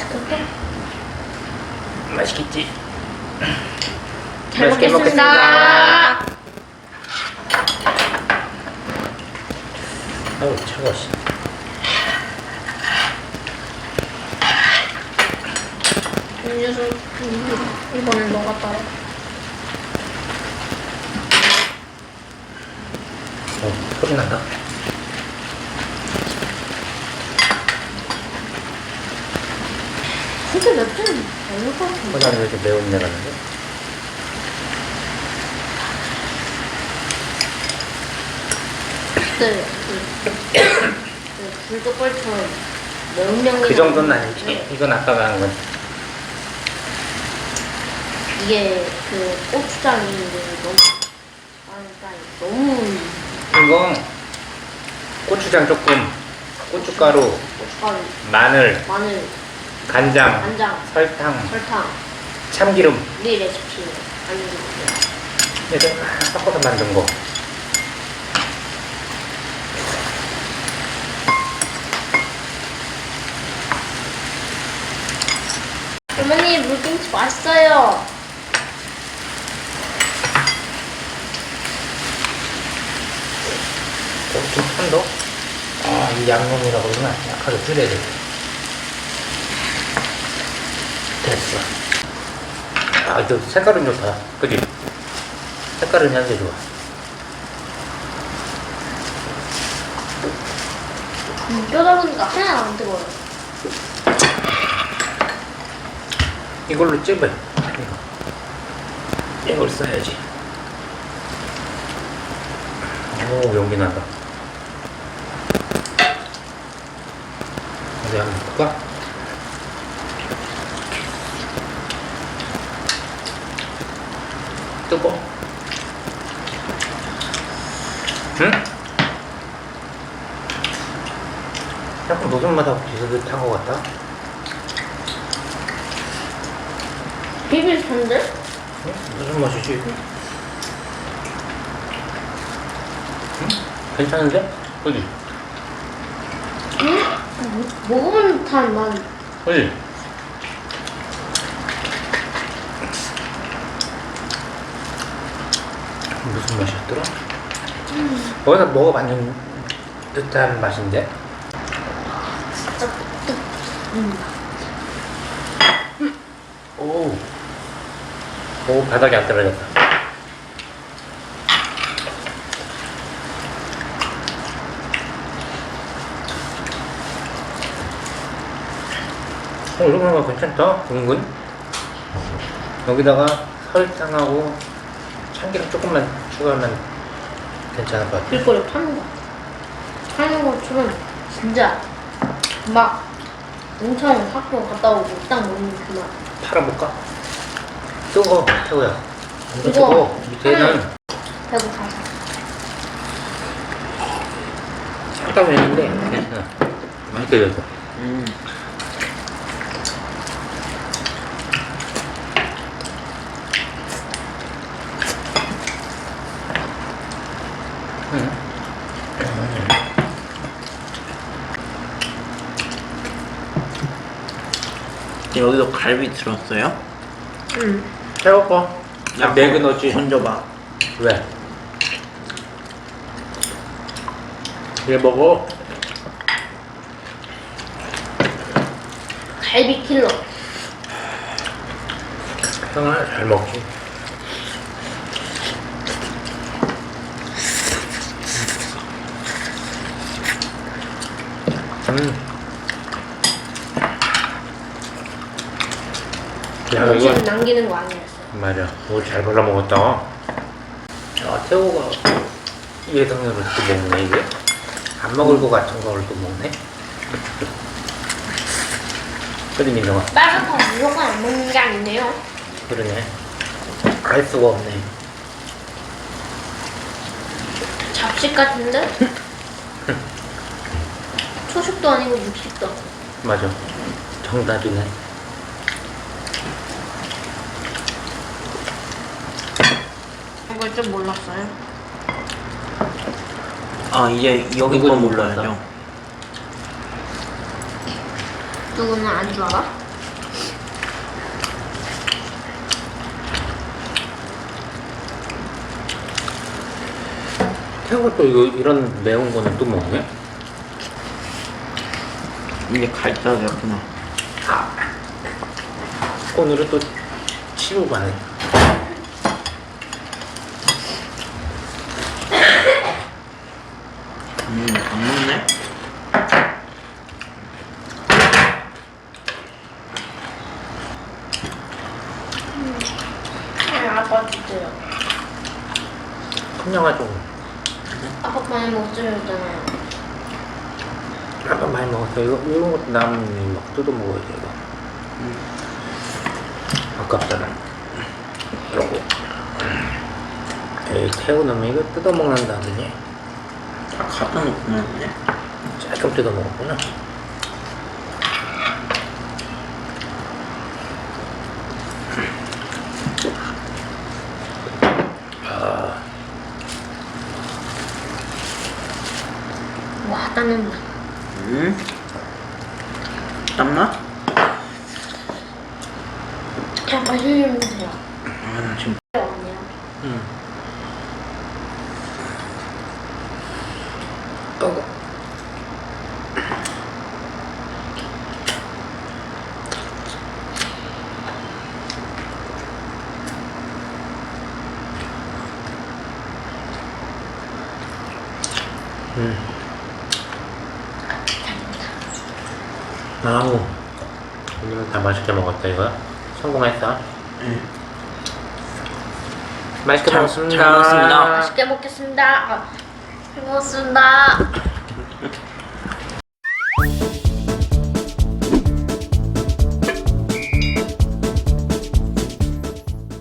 와. 맛있겠다. 맛있겠지? 잘 맛있게 먹겠습니다. 아우 차가워 씨. 음료수 이번엔 너가 따라. 어, 소리 난다. 진짜 호나는 왜 이렇게 매운 나는데? 그때 그, 그 불족벌처럼 명령이 그 정도는 아니지. 이건 아까가 한 건. 이게 그 고추장인데 너무 아 너무 이거 고추장 조금, 고춧가루, 고춧가루, 마늘, 마늘, 간장, 간장, 설탕, 설탕 참기름 우리 레시피 알려드릴게요. 이렇게 막 섞어서 만든 거. 어머니 물김치 맛있어요. 어, 좀 탄도? 아, 이 양념이라고 그러면 약하게 줄여야 돼. 됐어. 아, 저 색깔은 좋다. 그지? 색깔은 현재 좋아. 음, 뼈다 보니까 하나 안 뜨거워요. 이걸로 찝어. 이거. 이걸 써야지. 오, 연기 나다. 어디 한번 볼까? 뜨거? 응? 약간 녹슨 맛하고 비슷한 것 같다. 비비는데? 응? 무슨 맛이지? 응? 괜찮은데? 그지? 음? 먹으면 단 난. 그지? 무슨 맛이었더라? 어디서 먹어봤는 듯한 맛인데? 진짜 뜨. 음. 오. 오, 바닥에 안 떨어졌다. 어, 이런 거 괜찮다. 은근. 여기다가 설탕하고 참기름 조금만 추가하면 괜찮을 것 같아. 길거리 파는 거. 파는 것처럼 진짜 막 엄청 학교 갔다 오고 딱 먹는 그 맛. 팔아볼까? 뜨거, 태우야. 이거 뜨거. 밑에는 배고파서. 살짝 매는데 괜찮아. 맛있게 됐어. 음. 여기도 갈비 들었어요? 응. 태워 거. 아, 매그 넣지. 던져봐. 왜? 얘 먹어. 갈비 킬러. 형아 잘 먹지. 음. 야 지금 이거 남기는 거 아니었어요. 맞아. 이거 잘 발라 먹었다. 야 태호가 예상대로 또 먹네 이게. 안 먹을 것 같은 걸 또 먹네. 그래 민정아. 빨간 거 무조건 안 먹는 게 아니네요. 그러네. 알 수가 없네. 잡식 같은데? 초식도 아니고 육식도. 맞아. 정답이네. 걸 좀 몰랐어요. 아 이제 여기 몰라야죠. 몰랐어. 누구는 안 좋아? 태호가 또 이거 이런 매운 거는 또 먹네? 이게 갈짝이었구나. 오늘은 또 치우가네. 음, 안 먹네? 네, 아빠 주세요. 좀. 아빠 많이 못 주잖아요. 아까 많이 먹었어. 이거 이런 것도 남으면 막 뜯어 먹어야 돼 이거. 아깝잖아. 이러고. 에이 태우 놈이 이거 뜯어 먹는다더니 다 갖다 놓고 먹네. 조금 뜯어 먹었구나. 아, 와, 땀난다. 음? 땀나? 그냥 빨리 좀 주세요. 아, 나 지금. 언니요. 응. 떠고. 음. 아우, 오늘은 다 맛있게 먹었다 이거. 성공했어. 네. 맛있게 잘- 먹었습니다. 잘 먹었습니다. 맛있게 먹겠습니다. 아, 고맙습니다.